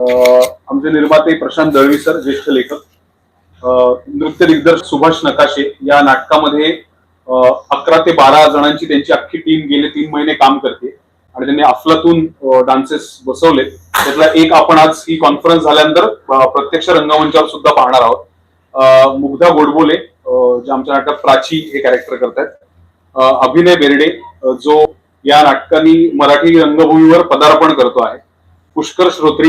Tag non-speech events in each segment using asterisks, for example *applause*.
आमचे निर्माते प्रशांत दळवी सर ज्येष्ठ लेखक नृत्य दिग्दर्शक सुभाष नकाशे या नाटकामध्ये अकरा ते बारा जणांची त्यांची अख्खी टीम गेले तीन महिने काम करते. आणि त्यांनी अफलातून डान्सेस बसवले. त्यातला एक आपण आज ही कॉन्फरन्स झाल्यानंतर प्रत्यक्ष रंगमंचावर सुद्धा पाहणार आहोत. मुग्धा गोडबोले जे आमच्या नाटकात प्राची हे कॅरेक्टर करतात अभिनय बेर्डे जो या नाटकांनी मराठी रंगभूमीवर पदार्पण करतो आहे. पुष्कर श्रोत्री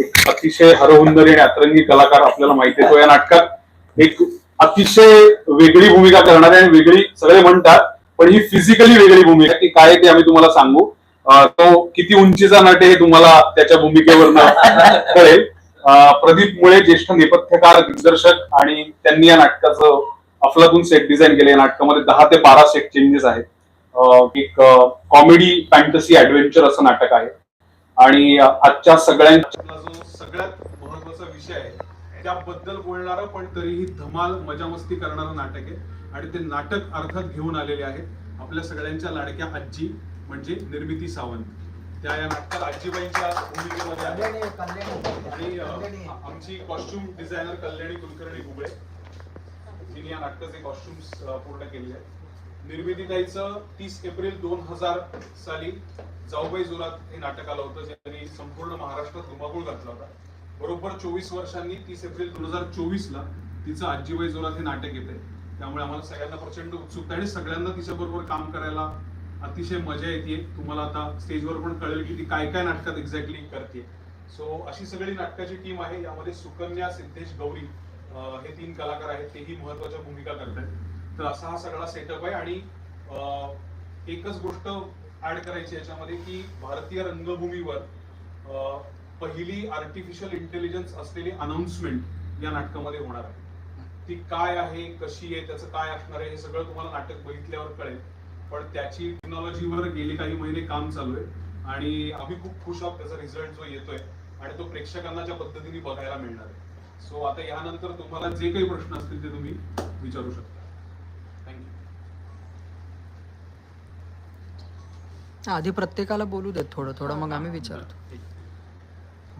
एक अतिशय हरहुंदरी आणि अतरंगी कलाकार आपल्याला माहिती आहे तो या नाटकात. एक अतिशय वेगळी भूमिका करणारे आणि वेगळी सगळे म्हणतात पण ही फिजिकली वेगळी भूमिका ती काय ते आम्ही तुम्हाला सांगू. तो किती उंचीचा नट आहे हे तुम्हाला त्याच्या भूमिकेवरनं *laughs* कळेल. प्रदीप मुळे ज्येष्ठ नेपथ्यकार दिग्दर्शक आणि त्यांनी या नाटकाचं अफलातून सेट डिझाईन केलं. या नाटकामध्ये दहा ते बारा सेट चेंजेस आहेत. एक कॉमेडी फॅन्टसी ऍडव्हेंचर असं नाटक आहे. आणि आजच्या सगळ्यांच्या आपला जो सगळ्यात महत्त्वाचा विषय आहे त्याबद्दल बोलणारं पण तरीही धमाल मजा मस्ती करणारं नाटक आहे. आणि ते नाटक अर्थात घेऊन आलेले आहेत आपल्या सगळ्यांच्या लाडक्या आजी म्हणजे निर्मिती सावंत. त्या या नाटकात आजीबाईंच्या भूमिकेमध्ये आहेत. आणि आमची कॉस्ट्युम डिझायनर कल्याणी कुलकर्णी गुबळे जिने या नाटकाचे कॉस्ट्युम्स पूर्ण केले आहेत. निर्मितीताईचं तीस एप्रिल दोन हजार साली जाऊबाई जोरात हे नाटक आलं होतं ज्यांनी संपूर्ण महाराष्ट्रात धुमाकूळ घातला होता. बरोबर चोवीस वर्षांनी तीस एप्रिल दोन हजार चोवीस ला तिचं आजीबाई जोरात हे नाटक येते त्यामुळे आम्हाला सगळ्यांना प्रचंड उत्सुकता आहे आणि सगळ्यांना तिच्याबरोबर काम करायला अतिशय मजा येते तुम्हाला आता स्टेजवर पण कळेल की ती काय काय नाटकात एक्झॅक्टली करते सो अशी सगळी नाटकाची टीम आहे. यामध्ये सुकन्या सिद्धेश गौरी हे तीन कलाकार आहेत. तेही महत्त्वाच्या भूमिका करतात तर असा हा सगळा सेटअप आहे आणि एकच गोष्ट ऍड करायची याच्यामध्ये की भारतीय रंगभूमीवर पहिली आर्टिफिशियल इंटेलिजन्स असलेली अनाउन्समेंट या नाटकामध्ये होणार आहे. ती काय आहे कशी आहे त्याचं काय असणार आहे हे सगळं तुम्हाला नाटक बघितल्यावर कळेल. पण त्याची टेक्नॉलॉजीवर गेले काही महिने काम चालू आहे आणि आम्ही खूप खुश आहोत त्याचा रिझल्ट जो येतोय आणि तो प्रेक्षकांना ज्या पद्धतीने बघायला मिळणार आहे. सो आता यानंतर तुम्हाला जे काही प्रश्न असतील ते तुम्ही विचारू शकता. आधी प्रत्येकाला बोलू देत थोडं थोडं मग आम्ही विचारतो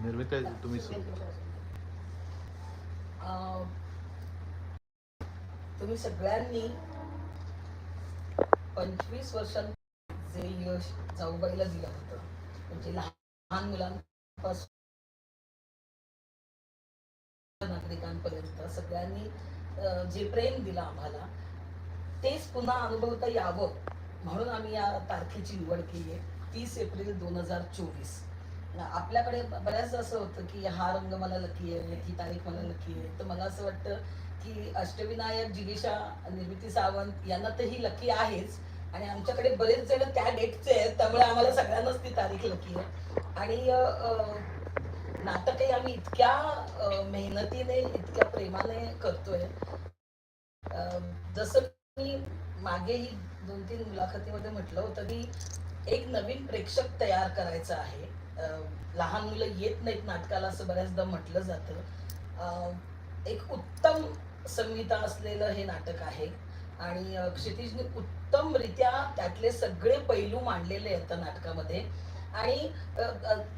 निर्मित तुम्ही सुरू करा. अं, तुम्ही सगळ्यांनी पंचवीस वर्षां जे यश जाऊबाईला दिलं होतं म्हणजे लहान मुलांपासून नागरिकांपर्यंत सगळ्यांनी अं, जे प्रेम दिलं आम्हाला तेच पुन्हा अनुभवता यावं म्हणून आम्ही या तारखेची निवड केली आहे. तीस एप्रिल दोन हजार चोवीस. आपल्याकडे बऱ्याच असं होतं की हा रंग मला लकी आहे ही तारीख मला लकी आहे. तर मला असं वाटतं की अष्टविनायक जिगिषा निर्मिती सावंत यांना तर ही लकी आहेच. आणि आमच्याकडे बरेच जण त्या डेटचे आहेत त्यामुळे आम्हाला सगळ्यांनाच ती तारीख लकी आहे. आणि नाटकही आम्ही इतक्या मेहनतीने इतक्या प्रेमाने करतोय. जसं मी मागेही दोन तीन मुलाखतीमध्ये म्हटलं होतं की एक नवीन प्रेक्षक तयार करायचा आहे. लहान मुलं येत नाहीत नाटकाला असं बऱ्याचदा म्हटलं जातं. एक उत्तम संहिता असलेलं हे नाटक आहे. आणि क्षितिजने उत्तमरित्या त्यातले सगळे पैलू मांडलेले आहेत त्या नाटकामध्ये. आणि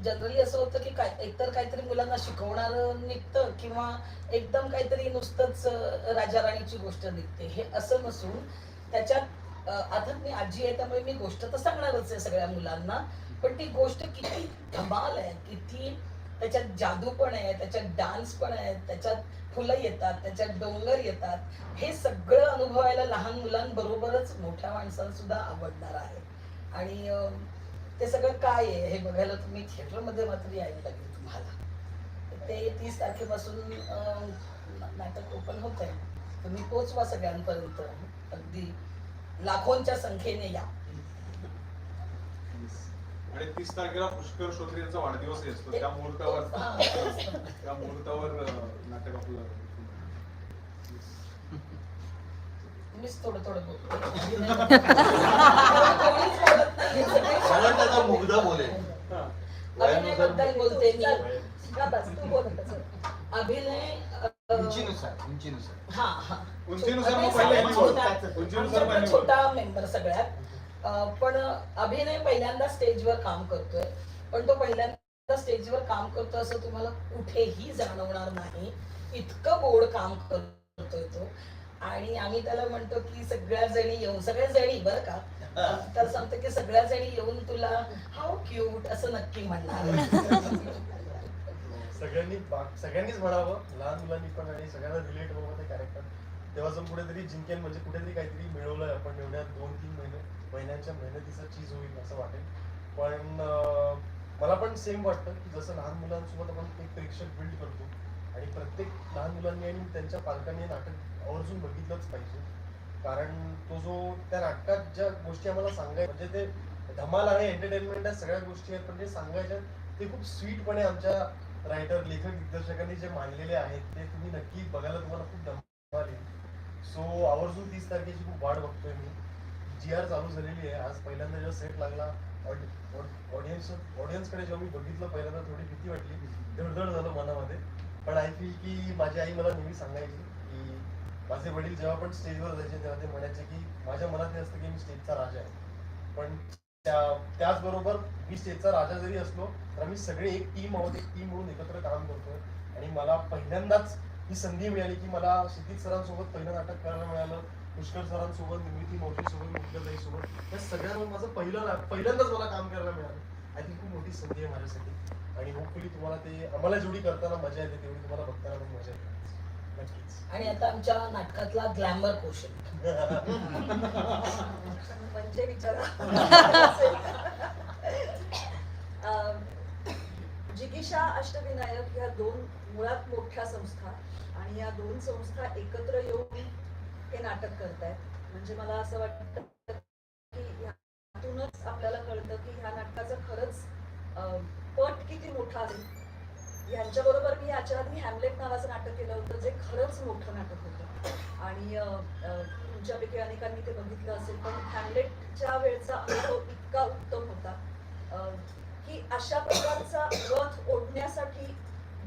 जनरली असं होतं की काय एकतर काहीतरी मुलांना शिकवणारं निघतं किंवा एकदम काहीतरी नुसतंच राजाराणीची राजा राणीची गोष्ट निघते. हे असं नसून त्याच्यात अर्थात मी आजी आहे त्यामुळे मी गोष्ट तर सांगणारच आहे सगळ्या मुलांना. पण ती गोष्ट किती धमाल आहे किती त्याच्यात जादू पण आहे त्याच्यात डान्स पण आहे त्याच्यात फुलं येतात त्याच्यात डोंगर येतात. हे सगळं अनुभवायला लहान मुलांबरोबरच मोठ्या माणसांना सुद्धा आवडणार आहे. आणि ते सगळं काय आहे हे बघायला तुम्ही थिएटरमध्ये मात्र यायला लागेल तुम्हाला. ते तीस तारखेपासून नाटक ओपन होत आहे तुम्ही पोचवा सगळ्यांपर्यंत. अगदी. लाखोंच्या संख्येने या आणि तीस तारखेला पुष्कर श्रोत्री यांचा वाढदिवसही असतो त्या मुहूर्तावर. त्या मुहूर्तावर नाटक आपलं मीच थोडं थोडं बोलतो कोणीच बोलत नाहीये, सगळे साधारण त्याचा मुग्धा बोलेल हा. अभिनयाबद्दल बोलते मी का बस, तू बोल. अभिनय उंचीनुसार. उंचीनुसार. हा हा. उंचीनुसार मग पहिले. सगळ्यात उंचीनुसार पहिले. छोटा मेंबर सगळ्यात. अं, पण अभिनय पहिल्यांदा स्टेजवर काम करतोय. पण तो पहिल्यांदा पहिल्यांदा स्टेजवर काम करतो असं तुम्हाला कुठेही जाणवणार नाही. इतकं गोड काम करतोय तो. आणि आम्ही त्याला म्हणतो की सगळ्या जणी येऊन सगळ्या जणी बरं का? तर सांगतो की सगळ्या जणी येऊन तुला हाऊ क्यूट असं नक्की म्हणणार. *laughs* सगळ्यांनी बा- सगळ्यांनीच म्हणावं. लहान मुलांनी पण आणि सगळ्यांना रिलेट होवं ते कॅरेक्टर तेव्हा जर कुठेतरी जिंकेल म्हणजे कुठेतरी काहीतरी मिळवलंय आपण एवढ्या दोन तीन महिने महिन्यांच्या मेहनतीचा चीज होईल असं वाटेल. पण अं, मला पण सेम वाटतं की जसं लहान मुलांसोबत आपण एक प्रेक्षक बिल्ड करतो आणि प्रत्येक लहान मुलांनी आणि त्यांच्या पालकांनी हे नाटक आवर्जून बघितलंच पाहिजे. कारण तो जो त्या नाटकात ज्या गोष्टी आम्हाला सांगाय म्हणजे ते धमाल आहे एंटरटेनमेंट आहे सगळ्या गोष्टी आहेत पण जे सांगायच्या ते खूप स्वीटपणे आमच्या रायटर लेखक दिग्दर्शकांनी जे मांडलेले आहेत ते तुम्ही नक्की बघायला तुम्हाला खूप धमाल सो आवर्जून तीस तारखेची खूप वाट बघतोय मी. जी आर चालू झालेली आहे. आज पहिल्यांदा जेव्हा सेट लागला ऑडियन्स ऑडियन्सकडे जेव्हा मी बघितलं पहिल्यांदा थोडी भीती वाटली. धडधड झालं मनामध्ये. पण आय फील की माझी आई मला नेहमी सांगायची की माझे वडील जेव्हा पण स्टेजवर जायचे तेव्हा ते म्हणायचे की माझ्या मनात हे असतं की मी स्टेजचा राजा आहे. पण त्याचबरोबर मी स्टेजचा राजा जरी असलो तर आम्ही सगळे एक टीम आहोत एक टीम म्हणून एकत्र काम करतोय. आणि मला पहिल्यांदाच ही संधी मिळाली की मला क्षितिज सरांसोबत पहिलं नाटक करायला मिळालं पुष्कर सरांसोबत निर्मिती मौशीसोबत मुख्यताई सोबत या सगळ्यांवर माझं पहिलं ना- पहिल्यांदाच मला काम करायला मिळालं. आय थिंक खूप मोठी संधी आहे माझ्यासाठी. आणि होपफुली तुम्हाला ते आम्हाला जेवढी करताना मजा येते तेवढी तुम्हाला बघताना पण मजा येते. आणि आता आमच्या नाटकातला ग्लॅमर क्वेश्चन म्हणजे विचारा जिगिशा अष्टविनायक ह्या दोन मुळात मोठ्या संस्था आणि या दोन संस्था एकत्र येऊन हे नाटक करतायत. म्हणजे मला असं वाटतं की ह्यातूनच आपल्याला कळतं की ह्या नाटकाचं खरंच अं, पट किती मोठा आहे. यांच्याबरोबर मी याच्या आधी हॅमलेट नावाचं नाटक केलं होतं जे खरंच मोठं नाटक होतं. आणि तुमच्यापैकी अनेकांनी ते बघितलं असेल पण हॅमलेटच्या वेळचा अनुभव इतका उत्तम होता की अशा प्रकारचा रथ ओढण्यासाठी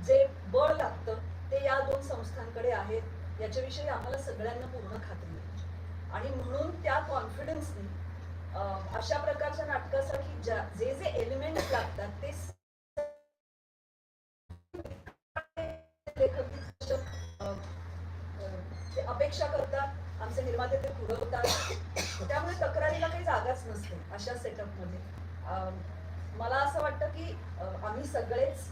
जे बळ लागतं ते या दोन संस्थांकडे आहेत याच्याविषयी आम्हाला सगळ्यांना पूर्ण खात्री आहे. आणि म्हणून त्या कॉन्फिडन्सनी अशा प्रकारच्या नाटकासाठी ज्या जे जे एलिमेंट्स लागतात ते ते अपेक्षा करतात आमचे निर्माते ते पुरवतात त्यामुळे तक्रारीला काही जागाच नसते अशा सेटअपमध्ये मला असं वाटतं की आम्ही सगळेच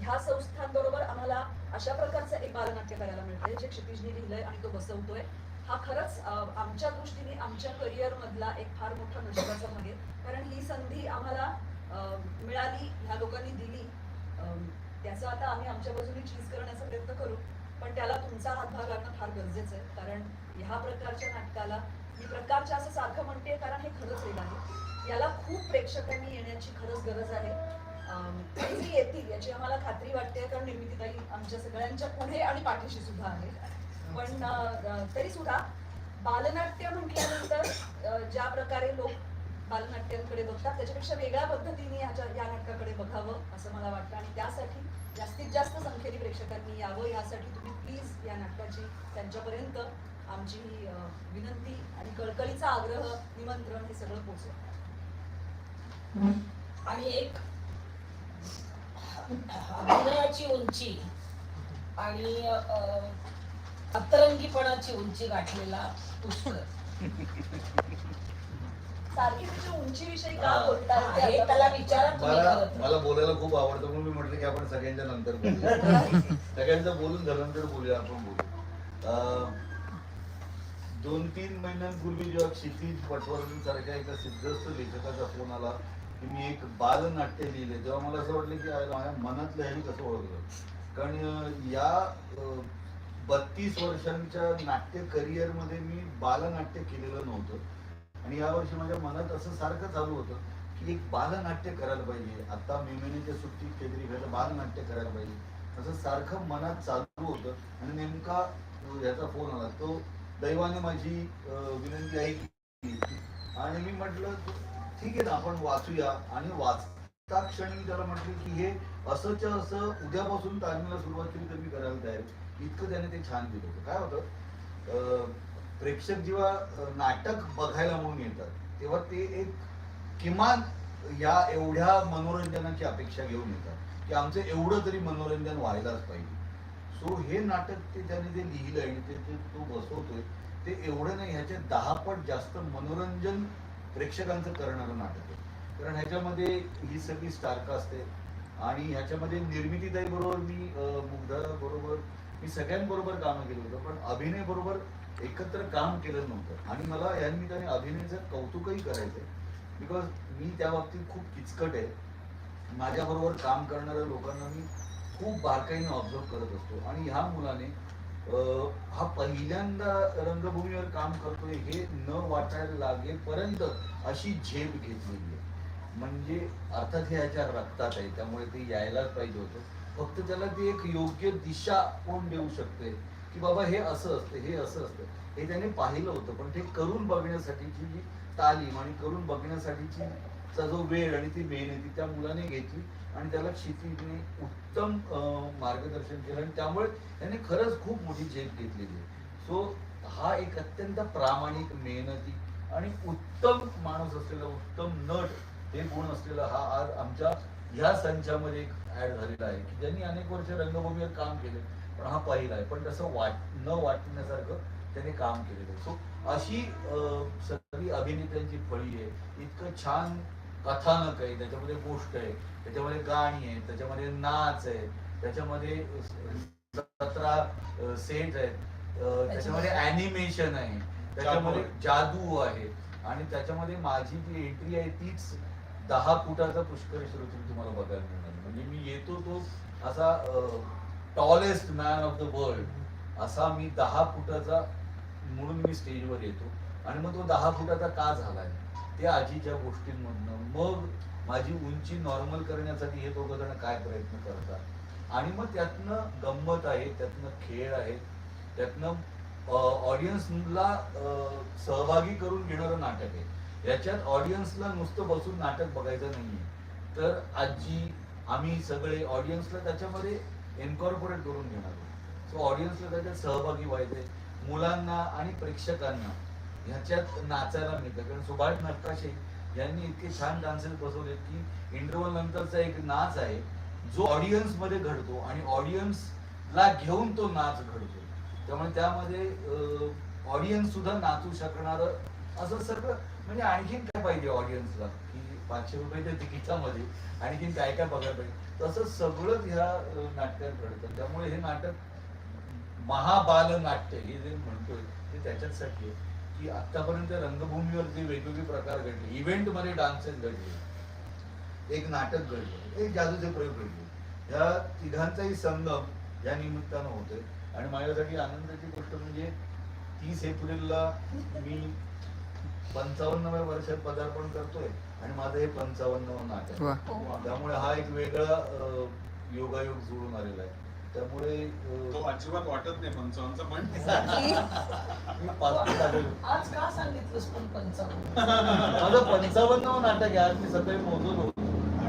ह्या संस्थांबरोबर आम्हाला अशा प्रकारचं एक बालनाट्य करायला मिळतंय जे क्षितिजने लिहिलंय आणि तो बसवतोय. हा खरंच आमच्या दृष्टीने आमच्या करिअरमधला एक फार मोठा नशिबाचा भाग आहे. कारण ही संधी आम्हाला मिळाली ह्या लोकांनी दिली. त्याचा त्याचं आता आम्ही आमच्या बाजूने चीज करण्याचा प्रयत्न करू. पण त्याला तुमचा हातभार लागणं फार गरजेचं आहे. कारण ह्या प्रकारच्या नाटकाला मी प्रकारच्या असं सारखं म्हणते कारण हे खरंच वेग आहे. याला खूप प्रेक्षकांनी येण्याची खरंच गरज आहे. ती आणि येतील याची आम्हाला खात्री वाटते कारण निर्मितीताई आमच्या सगळ्यांच्या पुढे आणि पाठीशी सुद्धा आहे पण तरी सुद्धा बालनाट्य म्हटल्यानंतर ज्या प्रकारे लोक बालनाट्यांकडे बघतात त्याच्यापेक्षा वेगळ्या पद्धतीने ह्याच्या या नाटकाकडे बघावं असं मला वाटतं. आणि त्यासाठी जास्तीत जास्त संख्येने प्रेक्षकांनी यावं. यासाठी तुम्ही प्लीज या नाटकाची त्यांच्यापर्यंत आमची विनंती आणि कळकळीचा आग्रह निमंत्रण हे सगळं पोहोचवा. आणि एक अभिनयाची उंची आणि अतरंगीपणाची उंची गाठलेला पुष्कर सारखी तिच्या उंचीविषयी का हा. बोलताय ते हे आता? त्याला विचारा तुम्ही मला खरं तर. मला बोलायला खूप आवडतं म्हणून मी म्हटलं की आपण सगळ्यांच्या नंतर बोलूया. *laughs* सगळ्यांचं बोलून झाल्यानंतर बोलूया आपण बोलू. अं, दोन तीन महिन्यांपूर्वी जेव्हा क्षितिज पटवर्धन सारख्या एका सिद्धस्थ लेखकाचा फोन आला की मी एक बालनाट्य लिहिले तेव्हा मला असं वाटलं की अरे माझ्या मनातलं ह्यानी कसं ओळखलं? कारण अं, या बत्तीस वर्षांच्या नाट्य करिअरमध्ये मी बालनाट्य केलेलं नव्हतं. आणि यावर्षी माझ्या मनात असं सारखं चालू होतं की एक बालनाट्य करायला पाहिजे. आता मे महिन्याच्या सुट्टीत काहीतरी घ्यायला बालनाट्य करायला पाहिजे. असं सारखं मनात चालू होतं आणि नेमका याचा फोन आला तो दैवाने माझी विनंती ऐकली. आणि मी म्हटलं ठीक आहे ना आपण वाचूया. आणि वाचता क्षणी मी त्याला म्हटलं की हे असंच्या असं उद्यापासून तालमीला सुरुवात केली तर मी करायला तयार इतकं त्याने ते छान दिलं होतं. काय होतं? अं, प्रेक्षक जेव्हा नाटक बघायला म्हणून येतात तेव्हा ते एक किमान या एवढ्या मनोरंजनाची अपेक्षा घेऊन येतात की आमचं एवढं तरी मनोरंजन व्हायलाच पाहिजे. सो हे नाटक ते त्याने जे लिहिलं आणि ते ते तो बसवतोय ते एवढं नाही ह्याच्या दहा पट जास्त मनोरंजन प्रेक्षकांचं करणारं नाटक आहे. कारण ह्याच्यामध्ये ही सगळी स्टारकास्ट आहे आणि ह्याच्यामध्ये निर्मितीताई बरोबर मी मुग्धा बरोबर मी सगळ्यांबरोबर कामं केलं होतं पण अभिनय बरोबर एकत्र काम केलं नव्हतं. आणि मला या निमित्ताने अभिनयाचं कौतुकही करायचंय बिकॉज मी त्या बाबतीत खूप किचकट आहे. माझ्याबरोबर काम करणाऱ्या लोकांना मी खूप बारकाईने ऑब्झर्व करत असतो. आणि ह्या मुलाने हा पहिल्यांदा रंगभूमीवर काम करतोय हे न वाटायला लागेपर्यंत अशी झेप घेतलेली आहे. म्हणजे अर्थात हे ह्याच्या रक्तात आहे त्यामुळे ते यायलाच पाहिजे होतं. फक्त त्याला ती एक योग्य दिशा कोण देऊ शकते की बाबा हे असं असतं हे असं असतं. हे त्याने पाहिलं होतं पण ते करून बघण्यासाठीची जी तालीम आणि करून बघण्यासाठीची चा जो वेळ आणि ती मेहनती त्या मुलाने घेतली आणि त्याला क्षितीने उत्तम मार्गदर्शन केलं आणि त्यामुळे त्याने खरंच खूप मोठी झेप घेतलेली आहे. सो हा एक अत्यंत प्रामाणिक मेहनती आणि उत्तम माणूस असलेला उत्तम नट हे गुण असलेला हा आज आमच्या ह्या संचामध्ये एक ऍड झालेला आहे की ज्यांनी अनेक वर्ष रंगभूमीवर काम केले. पण हा पहिला आहे. पण तसं वाट न वाटण्यासारखं त्याने काम केलेलं आहे. सो अशी सगळी अभिनेत्यांची फळी आहे. इतकं छान कथानक आहे. त्याच्यामध्ये गोष्ट आहे. त्याच्यामध्ये गाणी आहे त्याच्यामध्ये नाच आहे. त्याच्यामध्ये सतरा सेट आहेत. त्याच्यामध्ये अॅनिमेशन आहे. त्याच्यामध्ये जादू आहे. आणि त्याच्यामध्ये माझी जी एंट्री आहे तीच दहा फुटाचा पुष्कर श्रोती तुम्हाला बघायला मिळणार म्हणजे मी येतो तो असा tallest man of the world असा मी दहा फुटाचा म्हणून मी स्टेजवर येतो. आणि मग तो दहा फुटाचा का झालाय? ते आजीच्या गोष्टींमधनं. मग माझी उंची नॉर्मल करण्यासाठी हे दोघं जण काय प्रयत्न करतात? आणि मग त्यातनं गंमत आहे त्यातनं खेळ आहे त्यातनं ऑडियन्सला सहभागी करून घेणारं नाटक आहे. याच्यात ऑडियन्सला नुसतं बसून नाटक बघायचं नाहीये. तर आजी आम्ही सगळे ऑडियन्सला त्याच्यामध्ये एन्कॉर्पोरेट करून घेणार सो ऑडियन्सला त्याच्यात सहभागी व्हायचे. मुलांना आणि प्रेक्षकांना ह्याच्यात नाचायला मिळतं. कारण सुभाष नक्काशे यांनी इतके छान डान्सेस बसवलेत की इंटरव्हल नंतरचा एक नाच आहे जो ऑडियन्समध्ये घडतो आणि ऑडियन्सला घेऊन तो नाच घडतो. त्यामुळे त्यामध्ये ऑडियन्स सुद्धा नाचू शकणार असं सगळं म्हणजे आणखीन काय पाहिजे ऑडियन्सला पाचशे रुपयाच्या तिकिटामध्ये आणखीन काय काय बघायला पाहिजे तसं सगळंच ह्या नाटकात घडतं. त्यामुळे हे नाटक महाबाल नाट्य हे जे म्हणतोय ते त्याच्याचसाठी आहे. की आतापर्यंत रंगभूमीवर जे वेगवेगळे प्रकार घडले इव्हेंटमध्ये डान्सेस घडले एक नाटक घडलं एक जादूचे प्रयोग घडले. या तिघांचाही संगम या निमित्तानं होतोय. आणि माझ्यासाठी आनंदाची गोष्ट म्हणजे तीस एप्रिलला मी पंचावन्नव्या वर्षात पदार्पण करतोय. आणि माझं हे पंचावन्न नाटक वा. आहे. त्यामुळे हा एक वेगळा योगायोग जुळून आलेला आहे. त्यामुळे तो अजिबात वाटत नाही पंचावन्नचा पण. *laughs* आज का सांगितलंस पण पंचावन्न? माझं पंचावन्न नाटक आहे. आज मी सकाळी मोजून होतो.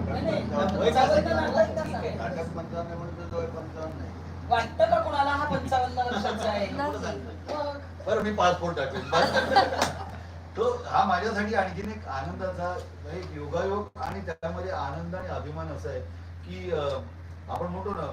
नाटक आहे. पंचावन्न म्हणजे तो पंचावन्न नाही. वाटतं का कोणाला हा पंचावन्न वर्षाचा आहे? बरं मी पासपोर्ट टाकेल. तो हा माझ्यासाठी आणखीन एक आनंदाचा एक योगायोग आणि त्यामध्ये आनंद आणि अभिमान असा आहे की आपण म्हणतो ना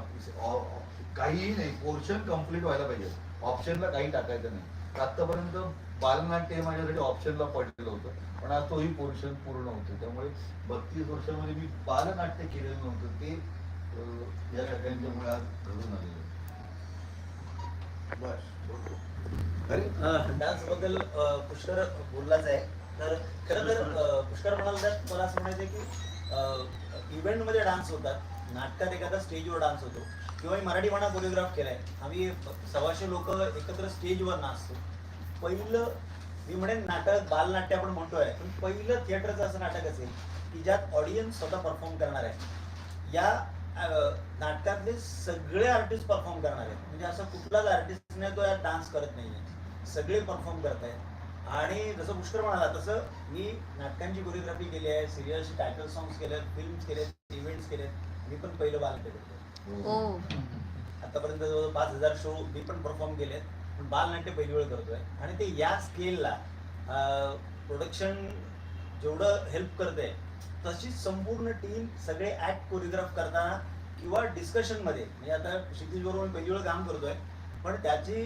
काहीही नाही पोर्शन कंप्लीट व्हायला पाहिजे. ऑप्शनला काही टाकायचं नाही. आतापर्यंत बालनाट्य हे माझ्यासाठी ऑप्शनला पडलेलं होतं. पण आज तोही पोर्शन पूर्ण होतं. त्यामुळे बत्तीस वर्षामध्ये मी बालनाट्य केलेलं नव्हतं. ते या सगळ्यांच्यामुळे आज घडून आलेलं डान्सबद्दल पुष्कर बोललाच आहे. तर खरं तर पुष्कर म्हणाल तर मला असं म्हणायचं की इव्हेंटमध्ये डान्स होतात. नाटकात एखादा स्टेजवर डान्स होतो. किंवा मी मराठी म्हणा कोरिओग्राफ केलाय. आम्ही सव्वाशे लोक एकत्र स्टेजवर नाचतो. पहिलं मी म्हणेन नाटक बालनाट्य आपण म्हणतोय. पण पहिलं थिएटरचं असं नाटक असेल की ज्यात ऑडियन्स स्वतः परफॉर्म करणार आहे. या नाटकातले सगळे आर्टिस्ट परफॉर्म करणार आहेत. म्हणजे असं कुठलाच आर्टिस्ट नाही तो यात डान्स करत नाहीये. सगळे परफॉर्म करत आहेत. आणि जसं पुष्कर म्हणाला तसं मी नाटकांची कोरिओग्राफी केली आहे सिरियल्सची टायटल सॉंग्स केले आहेत फिल्म्स केले आहेत इव्हेंट्स केले आहेत. मी पण पहिलं बालनाट्य करतो ओ आतापर्यंत जवळ पाच हजार शो मी पण परफॉर्म केलेत पण बालनाट्य पहिली वेळ करतोय. आणि ते या स्केलला प्रोडक्शन जेवढं हेल्प करते तशीच संपूर्ण टीम सगळे ऍक्ट कोरिओग्राफ करताना किंवा डिस्कशनमध्ये म्हणजे आता क्षितिज बरोबर पहिली वेळ काम करतोय पण त्याची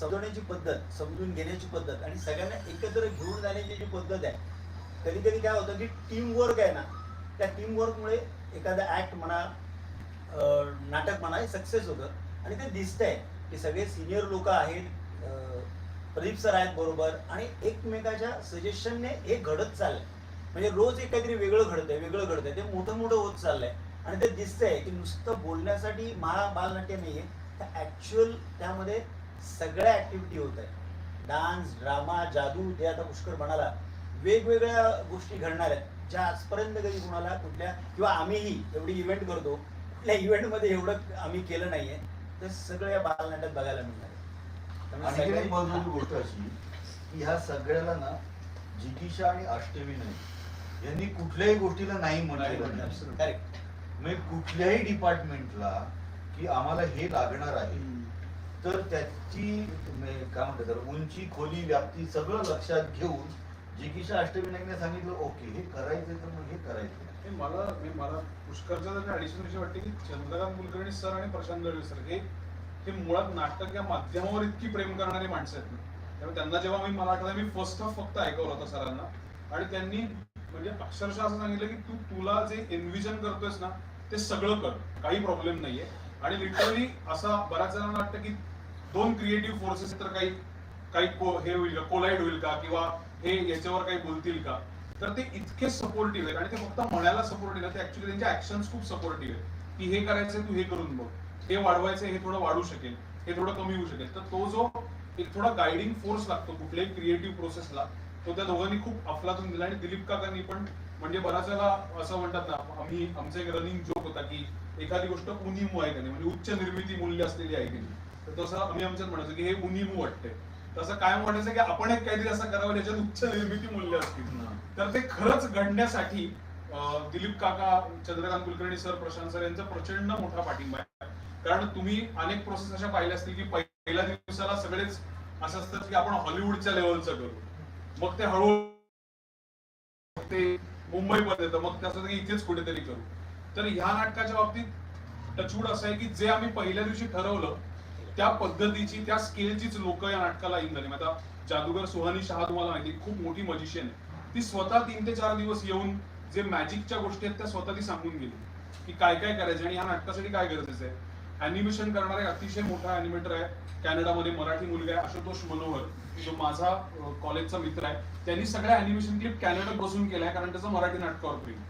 समजवण्याची पद्धत समजून घेण्याची पद्धत आणि सगळ्यांना एकत्र घेऊन जाण्याची जी पद्धत आहे कधी कधी काय होतं की टीम वर्क आहे ना त्या टीम वर्कमुळे एखादा ऍक्ट म्हणा नाटक म्हणा हे सक्सेस होतं. आणि ते दिसतंय की सगळे सिनियर लोक आहेत प्रदीप सर आहेत बरोबर आणि एकमेकाच्या सजेशनने हे घडत चाललंय. म्हणजे रोज एक काहीतरी वेगळं घडतंय वेगळं घडतंय. ते मोठं मोठं होत चाललंय. आणि ते दिसतंय की नुसतं बोलण्यासाठी महा बालनाट्य नाहीये. तर ऍक्च्युअल त्यामध्ये सगळ्या ऍक्टिव्हिटी होत आहे डान्स ड्रामा जादू ते आता पुष्कर म्हणाला वेगवेगळ्या गोष्टी घडणार आहेत. ज्या आजपर्यंत कधी कुणाला कुठल्या किंवा आम्हीही एवढी इव्हेंट करतो कुठल्या इव्हेंटमध्ये एवढं आम्ही केलं नाहीये. ते सगळं या बालनाट्यात बघायला मिळणार आहे. महत्वाची गोष्ट अशी की ह्या सगळ्याला ना जिगीषा आणि अष्टविनायक यांनी कुठल्याही गोष्टीला नाही Correct. म्हणजे कुठल्याही डिपार्टमेंटला की आम्हाला हे लागणार आहे तर त्याची म्हणजे काय म्हणतात उंची खोली व्याप्ती सगळं लक्षात घेऊन जिगीषा अष्टविनायकने सांगितलं ओके हे करायचं तर मग हे करायचं मला मी मला पुष्करच्या विषयी वाटते की चंद्रकांत कुलकर्णी सर आणि प्रशांत दळवी सर हे हे मुळात नाटक या माध्यमावर इतकी प्रेम करणारी माणसं आहेत. ना त्यामुळे त्यांना जेव्हा मी मला आठवतं मी फर्स्ट हाफ फक्त ऐकवलं होतं सरांना. आणि त्यांनी म्हणजे अक्षरशः असं सांगितलं की तू तुला जे एनविजन करतोयस ना ते सगळं कर. काही प्रॉब्लेम नाहीये. आणि लिटरली असा बऱ्याच जणांना वाटतं की दोन क्रिएटिव्ह फोर्सेस तर काही काही को- हे होईल का कोलाइड होईल का किंवा हे याच्यावर काही बोलतील का? तर ते इतके सपोर्टिव्ह आहेत. आणि ते फक्त म्हणायला सपोर्टिव्ह आहेत ते ऍक्च्युली त्यांचे ऍक्शन खूप सपोर्टिव्ह आहेत. की हे करायचंय तू हे करून बघ. हे वाढवायचं हे थोडं वाढू शकेल. हे थोडं कमी होऊ शकेल. तर तो जो एक थोडा गायडिंग फोर्स लागतो कुठल्याही क्रिएटिव्ह प्रोसेसला तो त्या दोघांनी खूप अफलातून दिला आणि दिलीप काकांनी पण म्हणजे बऱ्याच वेळा असं म्हणतात ना आम्ही आमचा एक रनिंग जोक होता की एखादी गोष्ट उनिमू आहे का नाही? म्हणजे उच्च निर्मिती मूल्य असलेली आहे की नाही? तर तसं आम्ही आमच्यात म्हणायचो की हे उनिमू वाटतंय. तसं काय म्हणायचं की आपण एक काहीतरी असं करावं ज्याच्यात उच्च निर्मिती मूल्य असतील. तर ते खरंच घडण्यासाठी दिलीप काका चंद्रकांत कुलकर्णी सर प्रशांत सर यांचा प्रचंड मोठा पाठिंबा आहे. कारण तुम्ही अनेक प्रोसेस अशा पाहिल्या असतील की पहिल्या दिवसाला सगळेच असं असतात की आपण हॉलिवूडच्या लेवलचं करू. मग ते हळूहळू ते मुंबईमध्ये येतं. मग त्याचं की इथेच कुठेतरी करू. तर ह्या नाटकाच्या बाबतीत टचवूड असं आहे की जे आम्ही पहिल्या दिवशी ठरवलं त्या पद्धतीची त्या स्केलचीच लोक या नाटकाला इन झाली. आता जादूगर सुहानी शहा तुम्हाला माहिती खूप मोठी मजिशियन आहे. ती स्वतः तीन ते चार दिवस येऊन जे मॅजिकच्या गोष्टी आहेत त्या स्वतः ती सांगून गेली. की काय काय करायचं आणि या नाटकासाठी काय गरजेचं आहे? अॅनिमेशन करणारा एक अतिशय मोठा अॅनिमेटर आहे. कॅनडामध्ये मराठी मुलगा आहे आशुतोष मनोहर जो माझा कॉलेजचा मित्र आहे. त्यांनी सगळ्या अॅनिमेशन क्लिप कॅनडात बसून केल्या कारण त्याचं मराठी नाटकावर प्रेम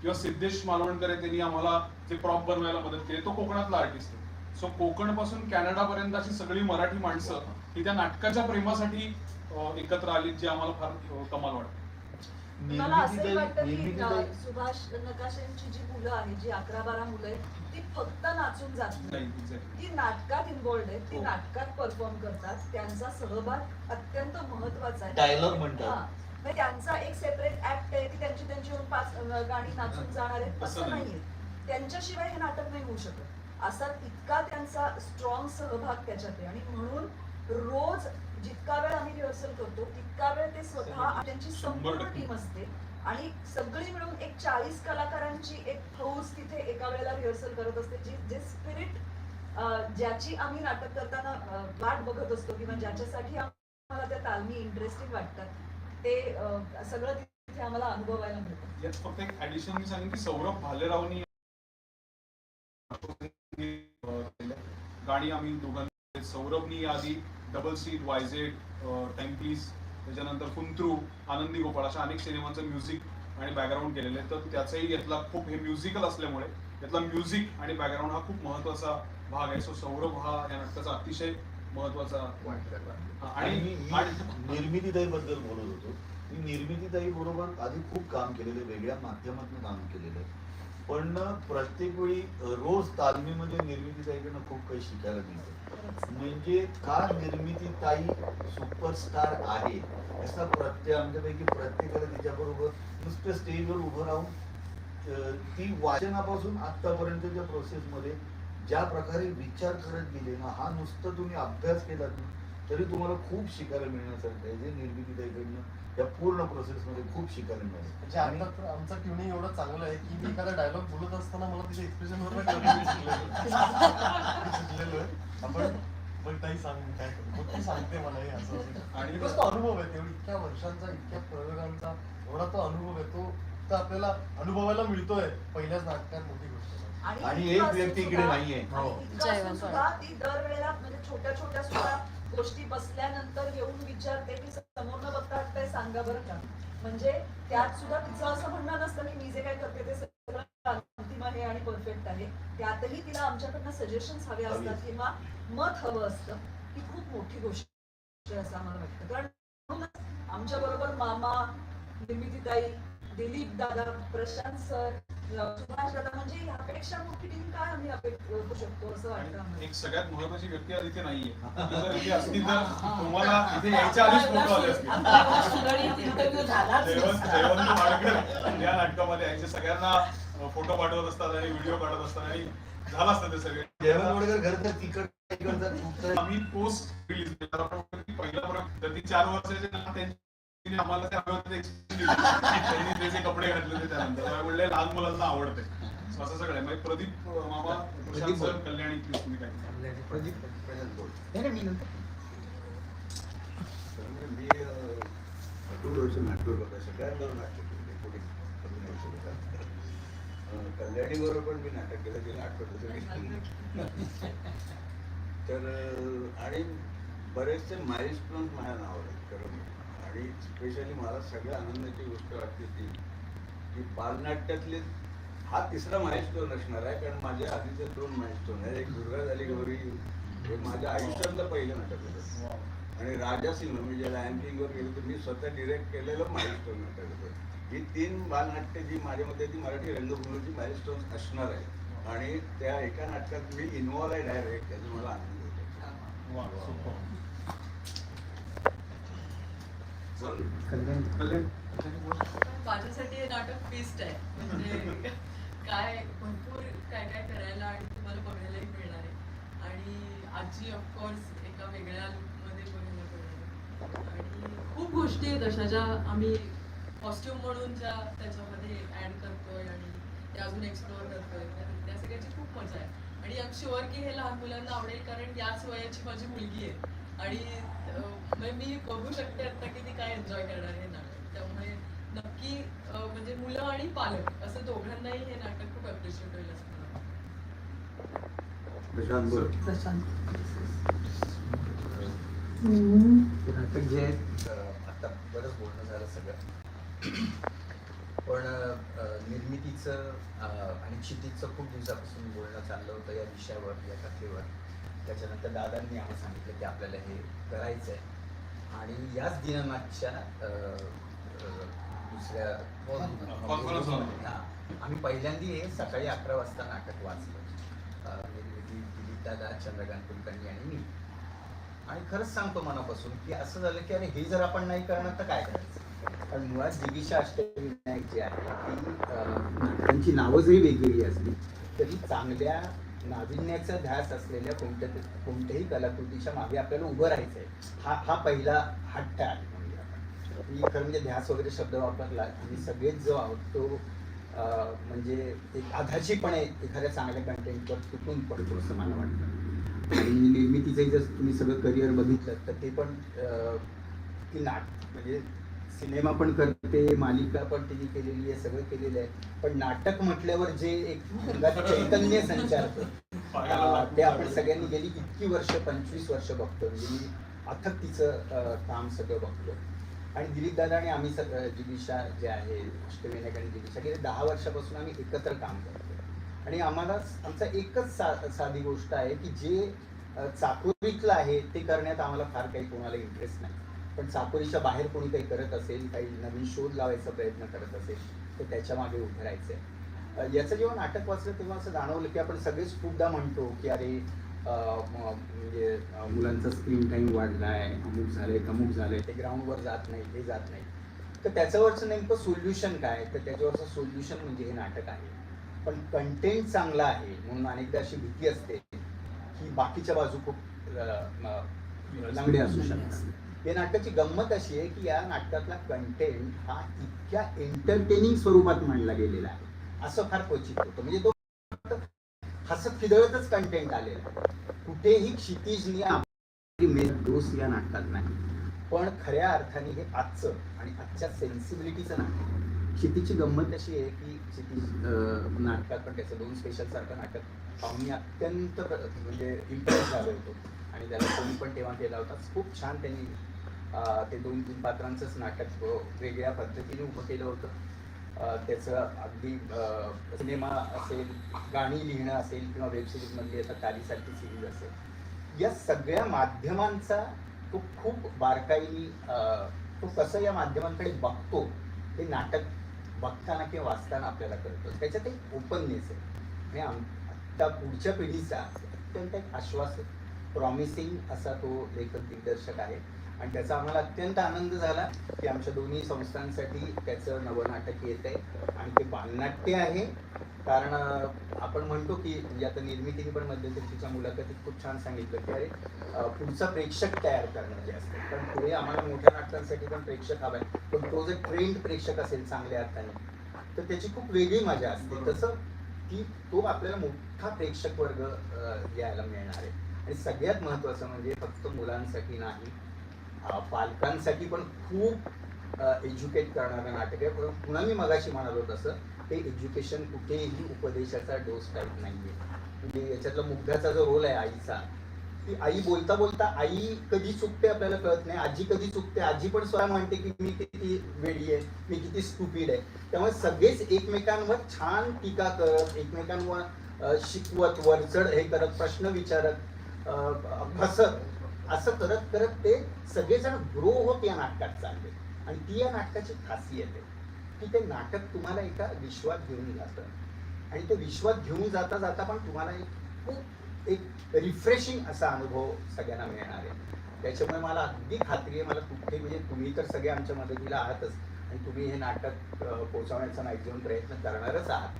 किंवा सिद्धेश मालवणकर आहे त्यांनी आम्हाला ते प्रॉप बनवायला मदत केली तो कोकणातला आर्टिस्ट आहे. सो कोकणपासून कॅनडा पर्यंत अशी सगळी मराठी माणसं ही त्या नाटकाच्या प्रेमासाठी एकत्र आली जे आम्हाला फार कमाल वाटत. मला असं वाटतं की सुभाष नकाशांची जी मुलं आहेत जी अकरा बारा मुलं आहेत ती फक्त नाचून जात नाही. ती नाटकात इन्व्हॉल्ड आहेत ती हो. नाटकात परफॉर्म करतात त्यांचा सहभाग अत्यंत महत्त्वाचा आहे डायलॉग हा. म्हणतात म्हणजे त्यांचा एक सेपरेट ऍक्ट आहे की त्यांची त्यांची येऊन पाच गाणी नाचून जाणार आहेत असं असं नाही. नाहीये त्यांच्याशिवाय हे नाटक नाही होऊ शकत असा इतका त्यांचा स्ट्रॉंग सहभाग त्याच्यात आहे आणि म्हणून रोज जितका वेळ आम्ही रिहर्सल करतो तितका वेळ ते स्वतः त्यांची संपूर्ण. टीम असते आणि सगळी मिळून एक चाळीस कलाकारांची एका वेळेला रिहर्सल करत असते जी जे स्पिरिट ज्याची आम्ही नाटक करताना वाट बघत असतो किंवा ज्याच्यासाठी आम्हाला त्या तालमी इंटरेस्टिंग वाटतात ते सगळं तिथे आम्हाला अनुभवायला मिळतं. यात फक्त एक ऍडिशन मी सांगेन की सौरभ भालेरावनी गाणी आम्ही दोघांनी सौरभनी आधी डबल सीट वायझेड टाइम त्याच्यानंतर कुंत्रू आनंदी गोपाळ अशा अनेक सिनेमांचं म्युझिक आणि बॅकग्राऊंड केलेलं आहे. तर त्याचाही यातला खूप हे म्युझिकल असल्यामुळे यातला म्युझिक आणि बॅकग्राऊंड हा खूप महत्त्वाचा भाग आहे. सो सौरभ हा या नाटकाचा अतिशय महत्त्वाचा आणि आणि मी आणि- निर्मितीताई बद्दल बोलत होतो. मी निर्मितीताई बरोबर आधी खूप काम केलेलं वेगळ्या माध्यमातून काम केलेलं आहे. पण प्रत्येक वेळी रोज तालमीमध्ये निर्मितीताईकडनं खूप काही शिकायला मिळतं. म्हणजे का निर्मितीताई सुपरस्टार आहे? याचा प्रत्येक आमच्यापैकी प्रत्येकाला तिच्याबरोबर नुसतं स्टेजवर उभं राहून ती वाचनापासून आतापर्यंतच्या प्रोसेसमध्ये ज्या प्रकारे विचार करत गेले ना हा नुसतं तुम्ही अभ्यास केलात ना तरी तुम्हाला खूप शिकायला मिळण्यासारखं आहे. जे निर्मितीताईकडनं या पूर्ण प्रोसेसमध्ये खूप शिकायला मिळालं. म्हणजे तर आमचं ट्युनिंग एवढं चांगलं आहे की मी एखादा डायलॉग बोलत असताना मला तिच्या एक्सप्रेशन वर आपण बघ ताई सांग काय करू. मग ती सांगते मला हे असं. आणि- तो अनुभव आहे. तेवढी इतक्या वर्षांचा इतक्या प्रयोगांचा एवढा तो अनुभव आहे. तो तर आपल्याला अनुभवायला मिळतोय पहिल्याच नाटकात मोठी गोष्ट. आणि एक व्यक्ती इकडे नाहीये. हो. इतकं असून सुद्धा ती दरवेळेला म्हणजे छोट्या छोट्या सुद्धा गोष्टी बसल्यानंतर येऊन विचारते की समोरनं बघता वाटतंय सांगा बरं का म्हणजे त्यात सुद्धा तिचं असं म्हणणं नसतं की मी जे काय करते ते सगळं अंतिम आहे आणि परफेक्ट आहे त्यातही तिला आमच्याकडनं सजेशन्स हवे असतात किंवा मत हवं असतं ही खूप मोठी गोष्ट आहे असं आम्हाला वाटतं कारण म्हणूनच आमच्या बरोबर मामा निर्मितीताई दिलीप दादा प्रशांत सर सुभाष दादा म्हणजे ह्यापेक्षा मोठी टीम काय आम्ही अपेक्षा करू शकतो असं वाटतं एक सगळ्यात महत्वाची व्यक्ती आज इथे नाहीये जर इथे असती तर तुम्हाला इथे यायच्या आधीच फोटो आले असते जयवंत वाडकर या नाटकामध्ये यांचे सगळ्यांना फोटो पाठवत असतात आणि व्हिडिओ काढत असतात आणि झालं असतं ते सगळे. जयवंत वडकर घर तर तिकड आम्ही पोस्ट रिलीज पहिला प्रयोग तर ती चार वर्षाचे आम्हाला कपडे घातले त्यानंतर. म्हणले लहान मुलांना आवडते. असं सगळं म्हणजे प्रदीप मामा प्रशांत सर कल्याणी तुम्ही काय? मी भरपूर वर्ष नाटक होता सगळ्यांबरोबर नाटक केले पुढे कमी वर्ष होता अं, कल्याणी बरोबर पण मी नाटक केलं तिला आठवत होतं तर आणि बरेचसे माइलस्टोन माझ्या नावावर आहेत खरं म्हणजे. आणि स्पेशली मला सगळ्या आनंदाची गोष्ट वाटते ती की बालनाट्यातले हा तिसरा माइलस्टोन असणार आहे कारण माझ्या आधीचे दोन माइलस्टोन आहेत. एक दुर्गा झाली गौरी हे माझ्या आयुष्यातलं पहिलं नाटक होतं. आणि राजा सिंह मी ज्या लायन किंगवर गेलो तर मी स्वतः डिरेक्ट केलेलं माइलस्टोन नाटक होतं. ही तीन बालनाट्य जी माझ्यामध्ये ती मराठी रंगभूमीची माइलस्टोन असणार आहे. आणि त्या एका नाटकात मी इन्व्हॉल्व आहे डायरेक्ट त्याचा मला आनंद होतो. वा. माझ्यासाठी नाटक बेस्ट आहे. म्हणजे काय भरपूर काय काय करायला आणि तुम्हाला बघायलाही मिळणार आहे. आणि आजी ऑफकोर्स एका वेगळ्या मध्ये बघायला मिळणार आणि खूप गोष्टी आहेत अशा ज्या आम्ही कॉस्ट्युम म्हणून ज्या त्याच्यामध्ये ऍड करतोय आणि त्या अजून एक्सप्लोअर करतोय. तर त्या सगळ्याची खूप मजा आहे. आणि आम शुअर की हे लहान मुलांना आवडेल कारण याच वयाची माझी मुलगी आहे. आणि म्हणजे मी बघू शकते आता की ती काय एन्जॉय करणार हे नाटक त्यामुळे नक्की म्हणजे मुलं आणि पालक असं दोघांनाही हे नाटक खूप अप्रिशिएट होईल असं नाटक जे आता बरंच बोलणं झालं सगळं. पण निर्मितीचं आणि क्षितिजचं खूप दिवसापासून बोलणं चाललं होतं या विषयावर या कथेवर. त्याच्यानंतर दादांनी आम्हाला सांगितलं की आपल्याला हे करायचं आहे आणि याच अं, दुसऱ्या. आम्ही पहिल्यांदा हे सकाळी अकरा वाजता नाटक वाचलं. दिलीप दादा चंद्रकांत कुलकर्णी आणि मी. आणि खरंच सांगतो मनापासून की असं झालं की अरे हे जर आपण नाही करणार तर काय करायचं? कारण मुळात जिगिषा अष्टविनायक जी आहे ती नाटकांची नावं जरी वेगवेगळी असली तरी चांगल्या नाविन्याचा ध्यास असलेल्या कोणत्या कोणत्याही कलाकृतीच्या मागे आपल्याला उभं राहायचं आहे हा हा पहिला हट्ट आहे म्हणजे आपण मी खरं म्हणजे ध्यास वगैरे शब्द वापरला आम्ही सगळेच जो आहोत तो म्हणजे एक आधाचीपणे एखाद्या चांगल्या कंटेंटवर तुटून पडतो असं मला वाटतं. आणि निर्मितीचंही जर तुम्ही सगळं करिअर बघितलं तर ते पण ती नाट म्हणजे सिनेमा पण करते मालिका पण तिने केलेली आहे सगळं केलेलं आहे. पण नाटक म्हटल्यावर जे एक चैतन्य संचारतं अं, ते आपण सगळ्यांनी गेली इतकी वर्ष पंचवीस वर्ष बघतो. म्हणजे मी अथक तिचं काम सगळं बघतो. आणि दिलीप दादा आणि आम्ही सगळं जिगिषा जे आहे अष्टविनायक आणि जिगिषा गेले दहा वर्षापासून आम्ही एकत्र काम करतो. आणि आम्हाला आमचा एकच सा साधी गोष्ट आहे की जे चाकोरीतलं आहे ते करण्यात आम्हाला फार काही कोणाला इंटरेस्ट नाही. पण चाकोरीच्या बाहेर कोणी काही करत असेल काही नवीन शोध लावायचा प्रयत्न करत असेल तर त्याच्यामागे उभं राहायचं आहे याचं जेव्हा नाटक वाचलं तेव्हा असं जाणवलं की आपण सगळेच खूपदा म्हणतो की अरे म्हणजे मुलांचा स्क्रीन टाईम वाढलाय अमुक झालंय तमुक झालंय ते ग्राउंडवर जात नाही हे जात नाही. तर त्याच्यावरचं नेमकं सोल्युशन काय? तर त्याच्यावरचं सोल्युशन म्हणजे हे नाटक आहे. पण कंटेंट चांगला आहे म्हणून अनेकदा अशी भीती असते की बाकीच्या बाजू खूप अ, असू शकतात. या नाटकाची गंमत अशी आहे की या नाटकातला कंटेंट हा इतक्या एंटरटेनिंग स्वरूपात मांडला गेलेला आहे. असं फार क्वचित होतं. म्हणजे तो हसत खिदळतच कंटेंट आलेला आहे. कुठेही क्षितिजनी आपली मेन या नाटकात नाही. पण खऱ्या अर्थाने हे आजचं आणि आजच्या सेन्सिबिलिटीचं नाटक क्षितीची गंमत अशी आहे की क्षितिज नाटकात पण त्याचं दोन स्पेशल सारखं नाटक पाहून मी अत्यंत म्हणजे इम्प्रेस झालो होतो. आणि त्याला कोणी पण तेव्हा केला होता. खूप छान त्यांनी ते दोन तीन पात्रांचंच नाटक वेगळ्या पद्धतीने उभं केलं होतं. त्याचं अगदी सिनेमा असेल गाणी लिहिणं असेल किंवा वेबसिरीजमधली आता तारीसारखी सिरीज असेल या सगळ्या माध्यमांचा तो खूप बारकाईनी तो कसं या माध्यमांकडे बघतो हे नाटक बघताना किंवा वाचताना आपल्याला कळतं. त्याच्यात एक ओपननेस आहे. आणि आम- पुढच्या पिढीचा अत्यंत एक आश्वासक प्रॉमिसिंग असा तो लेखक दिग्दर्शक आहे. आणि त्याचा आम्हाला अत्यंत आनंद झाला की आमच्या दोन्ही संस्थांसाठी त्याचं नवं नाटक येत आहे. आणि ते बालनाट्य आहे. कारण आपण म्हणतो की म्हणजे आता निर्मितीने पण मध्यंतरीच्या मुलाखतीत खूप छान सांगितलं की अरे पुढचा प्रेक्षक तयार करणं जे असतं. कारण पुढे आम्हाला मोठ्या नाटकांसाठी पण प्रेक्षक हवा आहे. पण तो जर ट्रेंड प्रेक्षक असेल चांगल्या अर्थाने तर त्याची खूप वेगळी मजा असते. तसं की तो आपल्याला मोठा प्रेक्षक वर्ग यायला मिळणार आहे. आणि सगळ्यात महत्त्वाचं म्हणजे फक्त मुलांसाठी नाही पालकांसाठी पण खूप एज्युकेट करणारं नाटक आहे. पण पुन्हा मी मगाशी म्हणालो तसं ते एज्युकेशन कुठेही उपदेशाचा डोस टाईप नाहीये. म्हणजे याच्यातला मुग्धाचा जो रोल आहे आईचा की आई बोलता बोलता आई कधी चुकते आपल्याला कळत नाही. आजी कधी चुकते आजी पण स्वतः म्हणते की मी किती वेडी आहे मी किती स्टुपीड आहे. त्यामुळे सगळेच एकमेकांवर छान टीका करत एकमेकांवर शिकवत वरचढ हे करत प्रश्न विचारत हसत असं करत करत ते सगळेजण ग्रो होत या नाटकात चालले. आणि ती या नाटकाची खासियत आहे की ते नाटक तुम्हाला एका विश्वात घेऊन जातं. आणि ते विश्वात घेऊन जाता जाता पण तुम्हाला एक खूप एक रिफ्रेशिंग असा अनुभव सगळ्यांना मिळणार आहे. त्याच्यामुळे मला अगदी खात्री आहे मला कुठे म्हणजे तुम्ही तर सगळे आमच्या मदतीला आहातच आणि तुम्ही हे नाटक पोहोचवण्याचा मॅक्झिमम प्रयत्न करणारच आहात.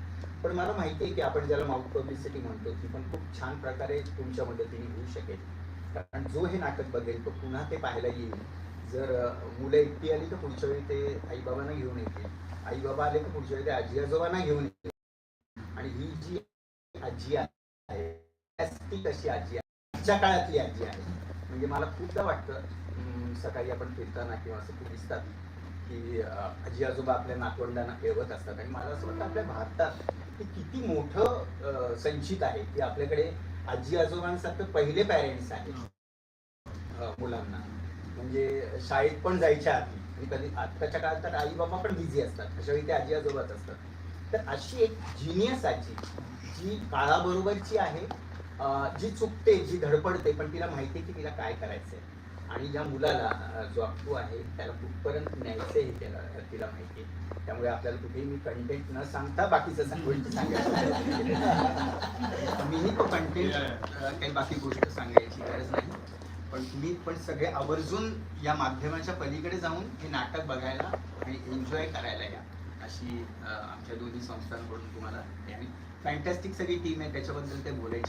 पण मला माहिती आहे की आपण ज्याला माउथ पब्लिसिटी म्हणतो ती पण खूप छान प्रकारे तुमच्या मदतीने होऊ शकेल. कारण जो हे नाटक बघेल तो पुन्हा ते पाहायला येईल. जर मुलं एकटी आली तर पुढच्या वेळी ते आईबाबांना घेऊन येतील. आई बाबा आले तर पुढच्या वेळी ते आजी आजोबांना घेऊन येतील. आणि ही जी आजी आहे ती कशी आजी आहे? आजच्या काळातली आजी आहे. म्हणजे मला खूपदा वाटतं सकाळी आपण फिरताना किंवा असं ते दिसतात की आजी आजोबा आपल्या नातवंडांना खेळवत असतात. आणि मला असं वाटतं आपल्या भारतात हे किती मोठं संचित आहे की आपल्याकडे आजी आजोबांसारखं पहिले पॅरेंट्स आहेत? मुलांना. म्हणजे शाळेत पण जायच्या आधी आणि कधी आत्ताच्या काळात तर आई बाबा पण बिझी असतात. अशा वेळी ते आजी आजोबाच असतात. तर अशी एक जिनियस आजी जी काळाबरोबरची आहे जी चुकते जी धडपडते पण तिला माहिती आहे की तिला काय करायचंय. आणि ज्या मुलाला जो अप्पू आहे त्याला कुठपर्यंत न्यायचंय हे त्याला तिला माहिती आहे. त्यामुळे आपल्याला कुठेही मी कंटेंट न सांगता बाकीचं सांग- गोष्टी सांगायचं मीही तो कंटेंट काही बाकी गोष्ट सांगायची गरज नाही. पण तुम्ही पण सगळे आवर्जून या माध्यमाच्या पलीकडे जाऊन हे नाटक बघायला आणि एन्जॉय करायला या अशी आमच्या दोन्ही संस्थांकडून तुम्हाला आणि फॅन्टॅस्टिक सगळी टीम आहे त्याच्याबद्दल ते बोलायची.